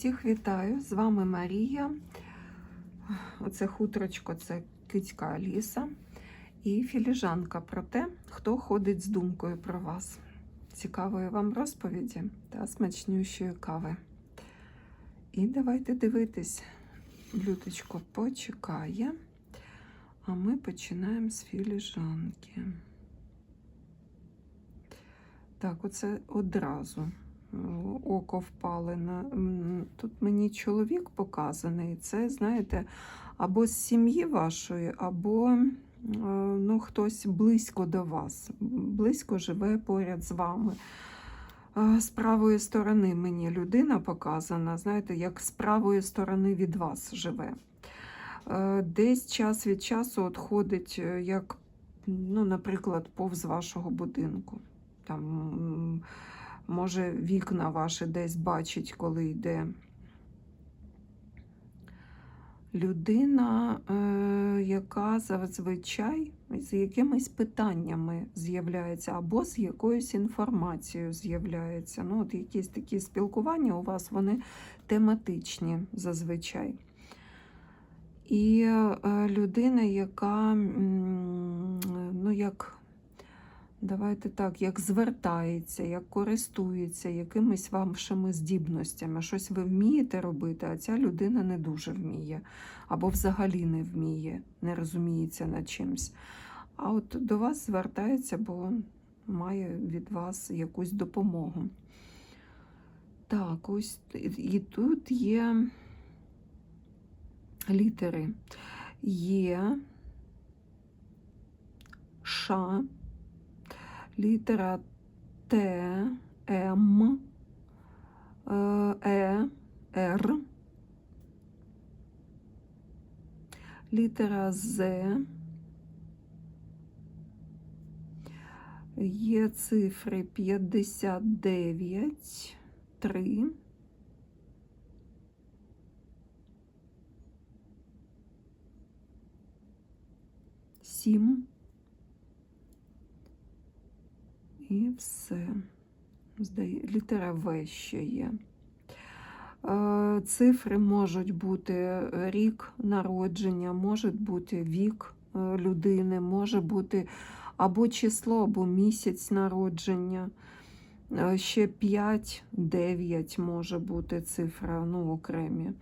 Всіх вітаю! З вами Марія. Оце хутрочко, це кицька Аліса і філіжанка про те, хто ходить з думкою про вас. Цікавої вам розповіді та смачнющої кави. І давайте дивитись. Блюдечко почекає, а ми починаємо з філіжанки. Так, оце одразу око впали на тут мені чоловік показаний. Це, знаєте, або з сім'ї вашої, або е, ну, хтось близько до вас, близько живе поряд з вами. З правої сторони мені людина показана, знаєте, як з правої сторони від вас живе. Е, Десь час від часу от ходить, е, як, ну, наприклад, повз вашого будинку. Там, може, вікна ваші десь бачить, коли йде. Людина, е, яка зазвичай з якимись питаннями з'являється, або з якоюсь інформацією з'являється. Ну, от якісь такі спілкування у вас вони тематичні зазвичай. І е, людина, яка, ну, як Давайте так, як звертається, як користується якимись вашими здібностями. Щось ви вмієте робити, а ця людина не дуже вміє, або взагалі не вміє, не розуміється над чимсь. А от до вас звертається, бо має від вас якусь допомогу. Так, ось і тут є літери. Є Ш літера Т, М, Е, Р, літера З, є цифри 59, 3, сім. І все. Літера В ще є. Е, Цифри можуть бути рік народження, може бути вік е, людини, може бути або число, або місяць народження. Е, Ще 5, 9 може бути цифра, ну, окремі.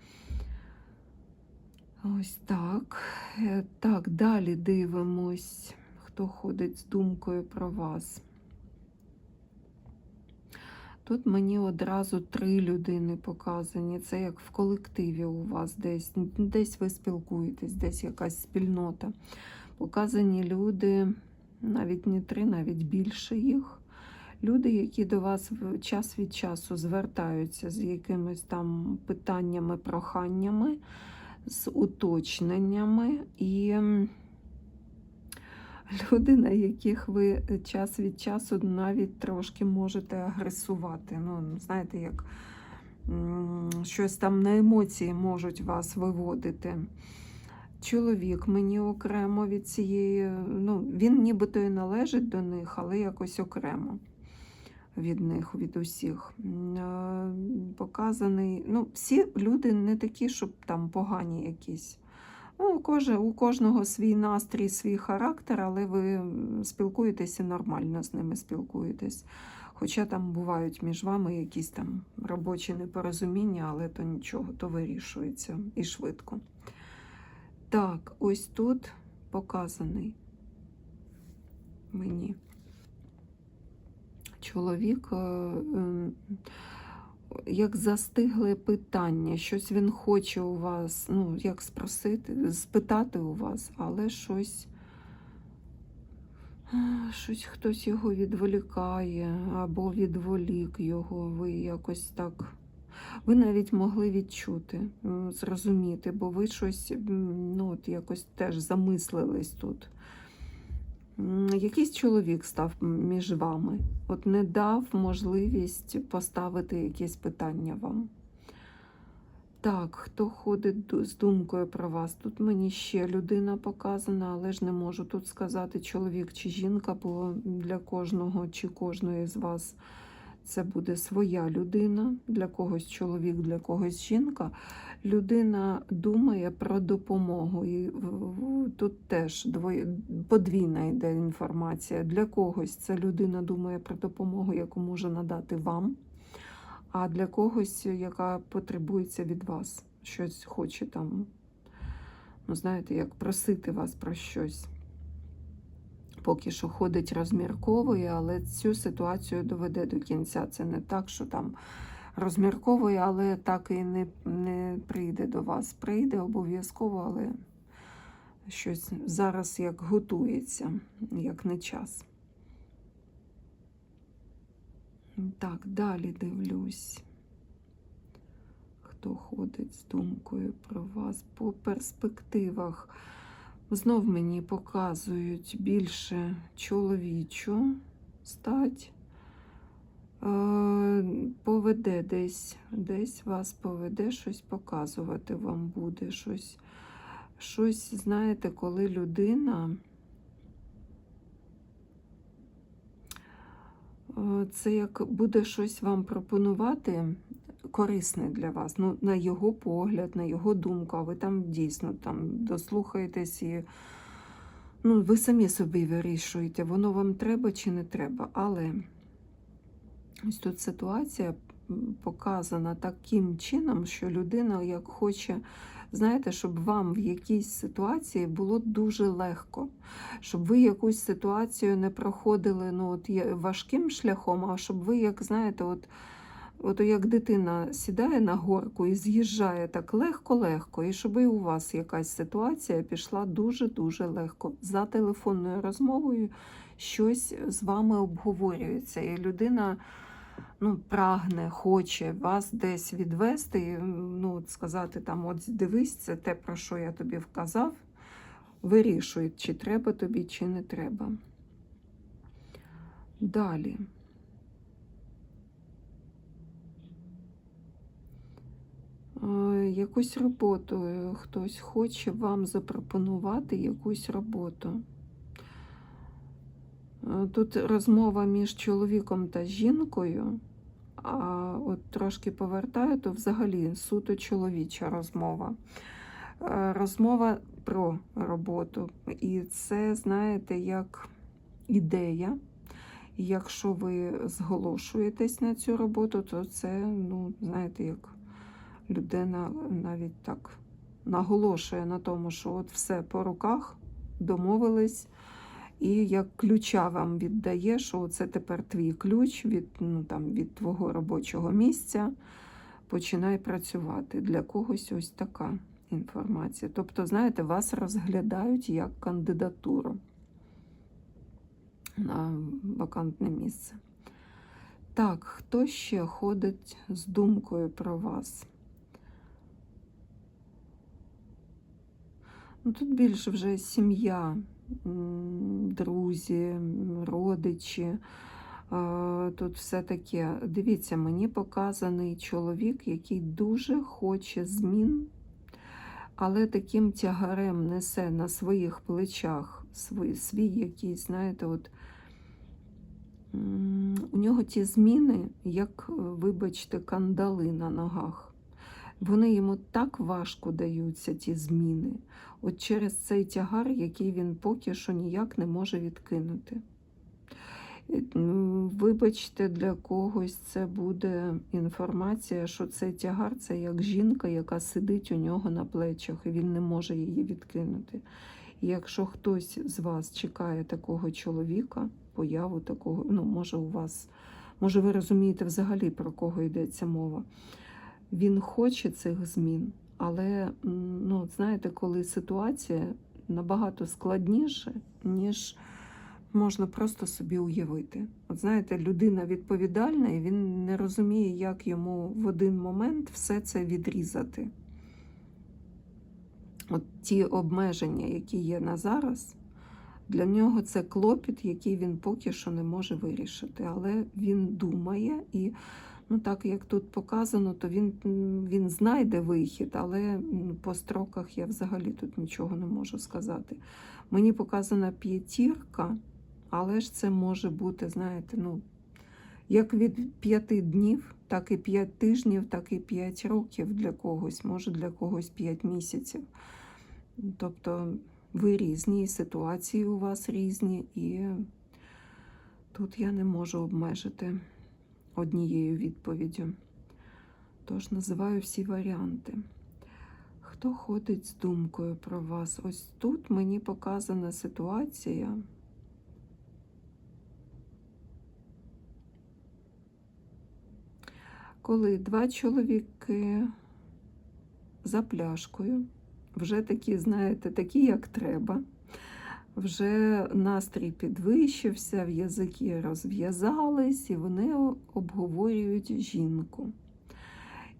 Ось так. Е, Так, далі дивимось, хто ходить з думкою про вас. Тут мені одразу три людини показані. Це як в колективі у вас десь. Десь ви спілкуєтесь, десь якась спільнота. Показані люди, навіть не три, навіть більше їх. Люди, які до вас час від часу звертаються з якимись там питаннями, проханнями, з уточненнями і люди, на яких ви час від часу навіть трошки можете агресувати. Ну, знаєте, як щось там на емоції можуть вас виводити. Чоловік мені окремо від цієї, ну, він нібито і належить до них, але якось окремо від них, від усіх. Е, Показаний. Ну, всі люди не такі, щоб там погані якісь. Ну, у, у кожного свій настрій, свій характер, але ви спілкуєтеся нормально з ними спілкуєтесь. Хоча там бувають між вами якісь там робочі непорозуміння, але то нічого, то вирішується і швидко. Так, ось тут показаний мені чоловік. Е, е, як застигле питання, щось він хоче у вас, ну, як спросити, спитати у вас, але щось, щось хтось його відволікає або відволік його, ви якось так. Ви навіть могли відчути, зрозуміти, бо ви щось ну, от якось теж замислились тут. Якийсь чоловік став між вами, от не дав можливість поставити якесь питання вам. Так, хто ходить з думкою про вас? Тут мені ще людина показана, але ж не можу тут сказати чоловік чи жінка, бо для кожного чи кожної з вас це буде своя людина, для когось чоловік, для когось жінка. Людина думає про допомогу. І тут теж двоє, подвійна йде інформація. Для когось ця людина думає про допомогу, яку може надати вам, а для когось, яка потребується від вас, щось хоче там, ну знаєте, як просити вас про щось. Поки що ходить, розмірковує, але цю ситуацію доведе до кінця. Це не так, що там розмірковує, але так і не, не прийде до вас. Прийде обов'язково, але щось зараз як готується, як не час. Так, далі дивлюсь. Хто ходить з думкою про вас по перспективах? Знов мені показують більше чоловічу стать. Е, Поведе десь, десь вас поведе, щось показувати вам буде. Щось, щось знаєте, коли людина. е, Це як буде щось вам пропонувати корисне для вас. Ну, на його погляд, на його думку, а ви там дійсно там дослухаєтесь і ну, ви самі собі вирішуєте, воно вам треба чи не треба. Але ось тут ситуація показана таким чином, що людина як хоче. Знаєте, щоб вам в якійсь ситуації було дуже легко, щоб ви якусь ситуацію не проходили ну, от, важким шляхом, а щоб ви, як знаєте, от, от як дитина сідає на горку і з'їжджає так легко-легко, і щоб і у вас якась ситуація пішла дуже-дуже легко. За телефонною розмовою щось з вами обговорюється, і людина ну, прагне, хоче вас десь відвести, ну, сказати там, от дивись, це те, про що я тобі вказав. Вирішують, чи треба тобі, чи не треба. Далі. Е, Якусь роботу е, хтось хоче вам запропонувати якусь роботу. Е, Тут розмова між чоловіком та жінкою, а от трошки повертаю, то взагалі суто чоловіча розмова. Е, Розмова про роботу. І це, знаєте, як ідея. Якщо ви зголошуєтесь на цю роботу, то це, ну, знаєте, як людина навіть так наголошує на тому, що от все по руках, домовились, і як ключа вам віддає, що це тепер твій ключ від, ну, там, від твого робочого місця. Починай працювати. Для когось ось така інформація. Тобто, знаєте, вас розглядають як кандидатуру на вакантне місце. Так, хто ще ходить з думкою про вас? Ну, тут більше вже сім'я, друзі, родичі. Тут все таке. Дивіться, мені показаний чоловік, який дуже хоче змін, але таким тягарем несе на своїх плечах свій, свій якийсь, знаєте, от у нього ті зміни, як, вибачте, кандали на ногах. Вони йому так важко даються, ті зміни. От через цей тягар, який він поки що ніяк не може відкинути. Вибачте, для когось це буде інформація, що цей тягар це як жінка, яка сидить у нього на плечах, і він не може її відкинути. І якщо хтось з вас чекає такого чоловіка, появу такого, ну, може, у вас, може, ви розумієте взагалі, про кого йдеться мова. Він хоче цих змін, але ну, знаєте, коли ситуація набагато складніша, ніж можна просто собі уявити. От знаєте, людина відповідальна, і він не розуміє, як йому в один момент все це відрізати. От ті обмеження, які є на зараз, для нього це клопіт, який він поки що не може вирішити. Але він думає і. Ну, так як тут показано, то він, він знайде вихід, але по строках я взагалі тут нічого не можу сказати. Мені показана п'ятірка, але ж це може бути, знаєте, ну, як від 5 днів, так і 5 тижнів, так і 5 років для когось, може для когось 5 місяців. Тобто ви різні, ситуації у вас різні, і тут я не можу обмежити однією відповіддю. Тож називаю всі варіанти. Хто ходить з думкою про вас? Ось тут мені показана ситуація. Коли два чоловіки за пляшкою, вже такі, знаєте, такі, як треба, вже настрій підвищився, в язики розв'язались, і вони обговорюють жінку.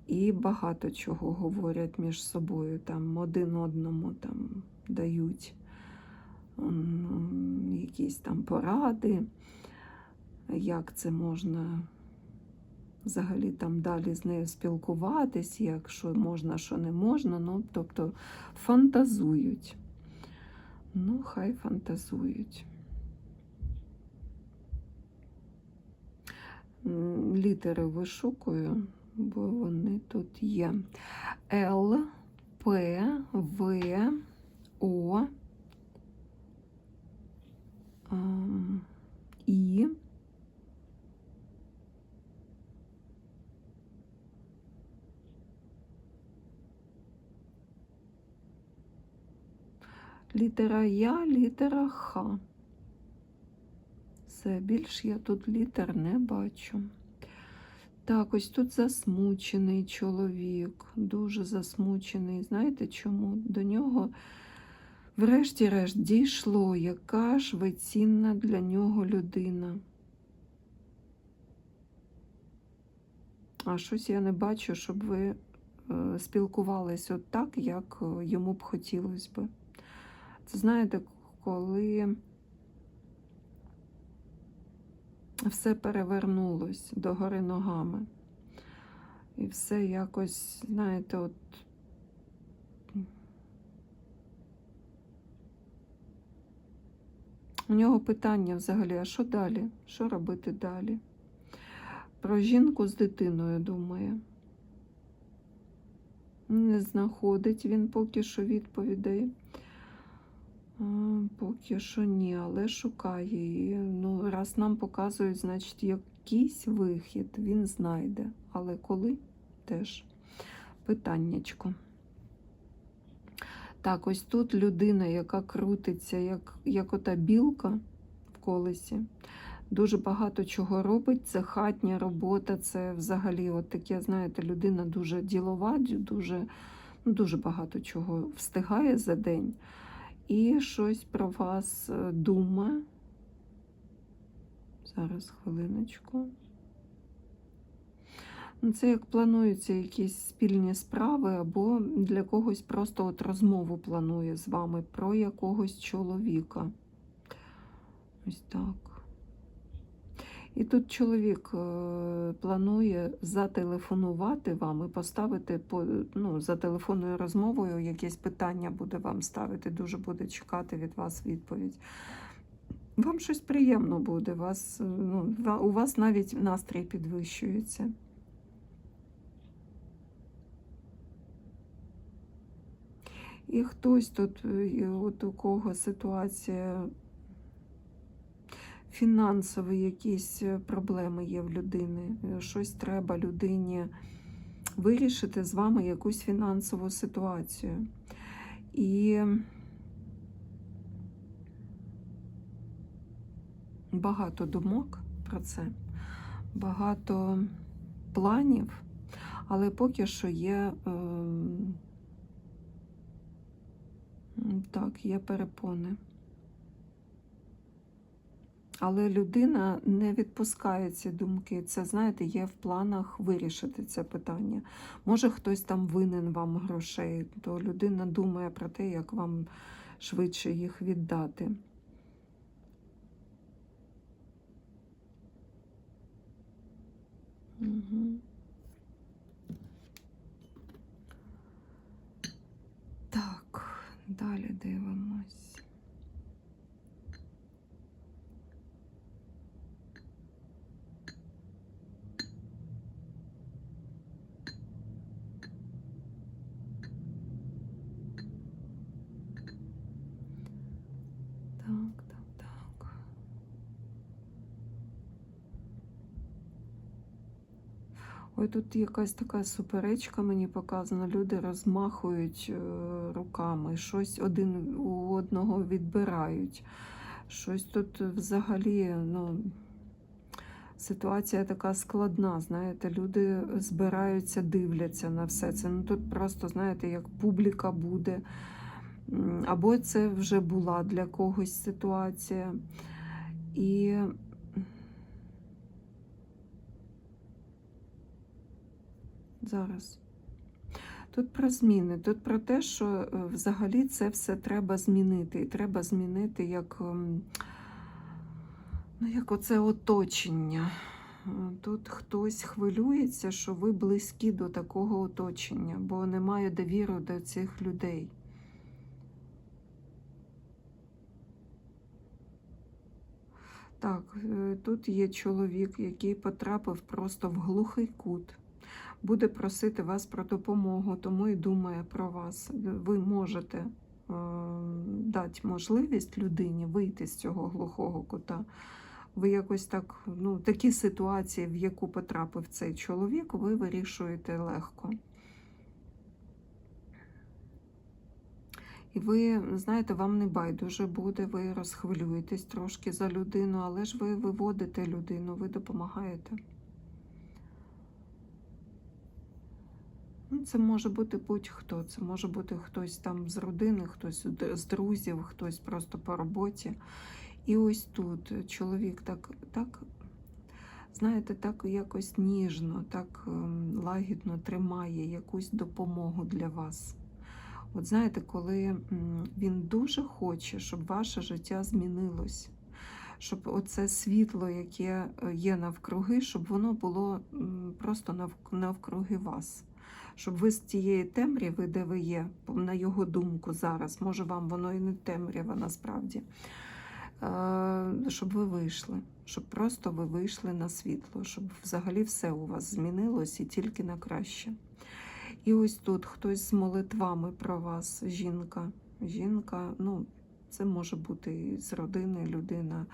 І багато чого говорять між собою, там один одному там дають якісь там поради, як це можна взагалі там далі з нею спілкуватись, як що можна, що не можна. Ну, тобто фантазують. Ну, хай фантазують. Літери вишукую, бо вони тут є. Л, П, В, О, ем, І. Літера Я, літера Х. Все, більш я тут літер не бачу. Так, ось тут засмучений чоловік, дуже засмучений. Знаєте чому? До нього, врешті-решт, дійшло, яка ж ви цінна для нього людина. А щось я не бачу, щоб ви е, спілкувались от так, як е, йому б хотілося. Це знаєте, коли все перевернулось догори ногами. І все якось, знаєте, от. У нього питання взагалі, а що далі? Що робити далі? Про жінку з дитиною думає. Не знаходить він поки що відповідей. Поки що ні, але шукає її. Ну, раз нам показують, значить, якийсь вихід він знайде. Але коли теж питаннячко. Так, ось тут людина, яка крутиться, як, як ота білка в колесі. Дуже багато чого робить. Це хатня робота, це взагалі от таке, знаєте, людина дуже ділова, дуже, ну, дуже багато чого встигає за день і щось про вас е, думає. Зараз хвилиночку. Ну, Це як плануються якісь спільні справи, або для когось просто от розмову планує з вами про якогось чоловіка. Ось так. І тут чоловік е, планує зателефонувати вам і поставити по, ну, за телефонною розмовою якесь питання буде вам ставити, дуже буде чекати від вас відповідь. Вам щось приємно буде, вас, е, ну, у вас навіть настрій підвищується. І хтось тут, е, от у кого ситуація фінансові якісь е, проблеми є в людини. е, Щось треба людині вирішити з вами якусь фінансову ситуацію. І багато думок про це, багато планів, але поки що є. е, Так, є перепони. Але людина не відпускає ці думки. Це, знаєте, є в планах вирішити це питання. Може, хтось там винен вам грошей, то людина думає про те, як вам швидше їх віддати. Угу. Так, далі дивимось. Ой, тут якась така суперечка мені показана. Люди розмахують е, руками, щось один у одного відбирають. Щось тут взагалі, ну, ситуація така складна. Знаєте, люди збираються, дивляться на все це. Ну тут просто, знаєте, як публіка буде. Або це вже була для когось ситуація. І зараз. Тут про зміни, тут про те, що е, взагалі це все треба змінити. І треба змінити як, ем, ну, як оце оточення. Тут хтось хвилюється, що ви близькі до такого оточення, бо немає довіри до цих людей. Так, е, тут є чоловік, який потрапив просто в глухий кут буде просити вас про допомогу, тому і думає про вас. Ви можете е, дати можливість людині вийти з цього глухого кута. Ви якось так, ну, такі ситуації, в яку потрапив цей чоловік, ви вирішуєте легко. І ви, знаєте, вам не байдуже буде, ви розхвилюєтесь трошки за людину, але ж ви виводите людину, ви допомагаєте. Ну, Це може бути будь-хто. Це може бути хтось там з родини, хтось з друзів, хтось просто по роботі. І ось тут чоловік так, так знаєте, так якось ніжно, так ем, лагідно тримає якусь допомогу для вас. От знаєте, коли він дуже хоче, щоб ваше життя змінилось, щоб оце світло, яке е, є навкруги, щоб воно було просто навкруги вас щоб ви з тієї темряви, де ви є, на його думку зараз, може вам воно і не темрява насправді, е, щоб ви вийшли, щоб просто ви вийшли на світло, щоб взагалі все у вас змінилось і тільки на краще. І ось тут хтось з молитвами про вас, жінка. Жінка, ну, це може бути з родини людина,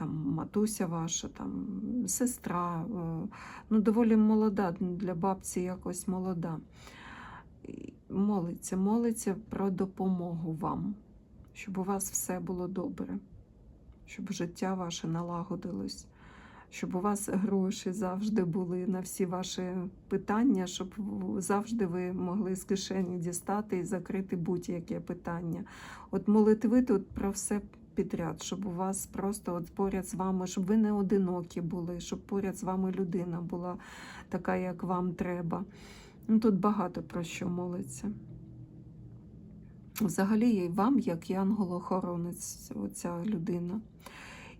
там матуся ваша, там сестра, е, ну, доволі молода, для бабці якось молода. Молиться, молиться про допомогу вам, щоб у вас все було добре, щоб життя ваше налагодилось, щоб у вас гроші завжди були на всі ваші питання, щоб завжди ви могли з кишені дістати і закрити будь-яке питання. От молитви тут про все підряд, щоб у вас просто от поряд з вами, щоб ви не одинокі були, щоб поряд з вами людина була така, як вам треба. Ну, Тут багато про що молиться. Взагалі, і вам, як янгол-охоронець, оця людина.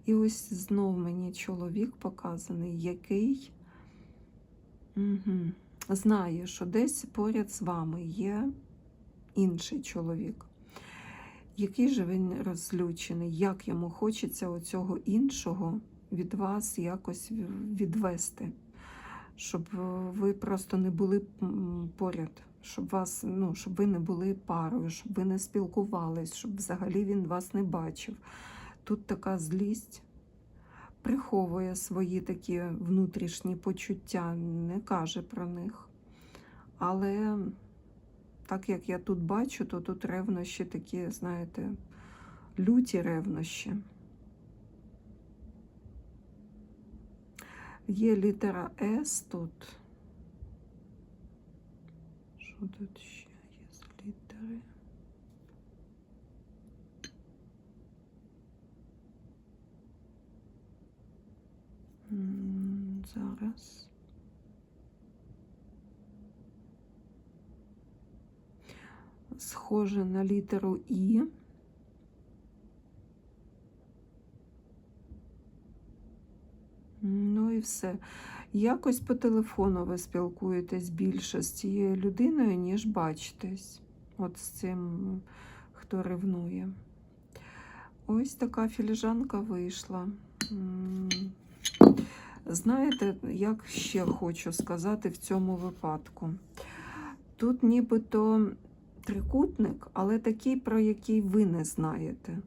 І ось знов мені чоловік показаний, який угу, знає, що десь поряд з вами є інший чоловік. Який же він розлючений, як йому хочеться оцього іншого від вас якось відвести, щоб ви просто не були поряд, щоб вас, ну, щоб ви не були парою, щоб ви не спілкувались, щоб взагалі він вас не бачив. Тут така злість приховує свої такі внутрішні почуття, не каже про них. Але так як я тут бачу, то тут ревнощі такі, знаєте, люті ревнощі. Є літера С тут. Що тут ще є з літери? Зараз. Схоже на літеру І. Ну і все. Якось по телефону ви спілкуєтесь більше з цією людиною, ніж бачитесь. От з цим, хто ревнує. Ось така філіжанка вийшла. Знаєте, як ще хочу сказати в цьому випадку? Тут нібито трикутник, але такий, про який ви не знаєте.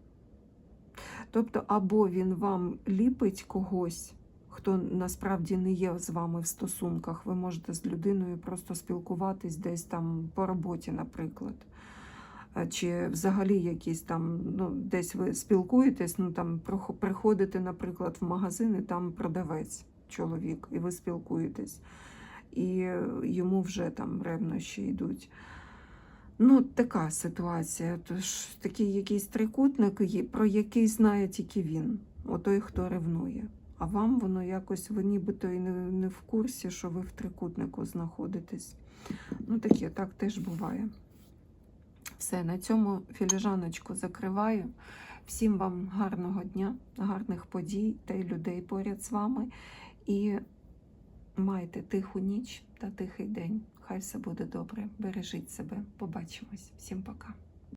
Тобто, або він вам ліпить когось, хто насправді не є з вами в стосунках. Ви можете з людиною просто спілкуватись десь там по роботі, наприклад. Чи взагалі якісь там, ну, десь ви спілкуєтесь, ну там приходите, наприклад, в магазин, і там продавець, чоловік, і ви спілкуєтесь, і е, йому вже там ревнощі йдуть. Ну, така ситуація. Тож такий якийсь трикутник, про який знає тільки він, отой, хто ревнує. А вам воно якось, ви нібито і не, не в курсі, що ви в трикутнику знаходитесь. Ну, таке, так теж буває. Все, на цьому філіжаночку закриваю. Всім вам гарного дня, гарних подій та й людей поряд з вами. І майте тиху ніч та тихий день. Хай все буде добре. Бережіть себе. Побачимось. Всім пока.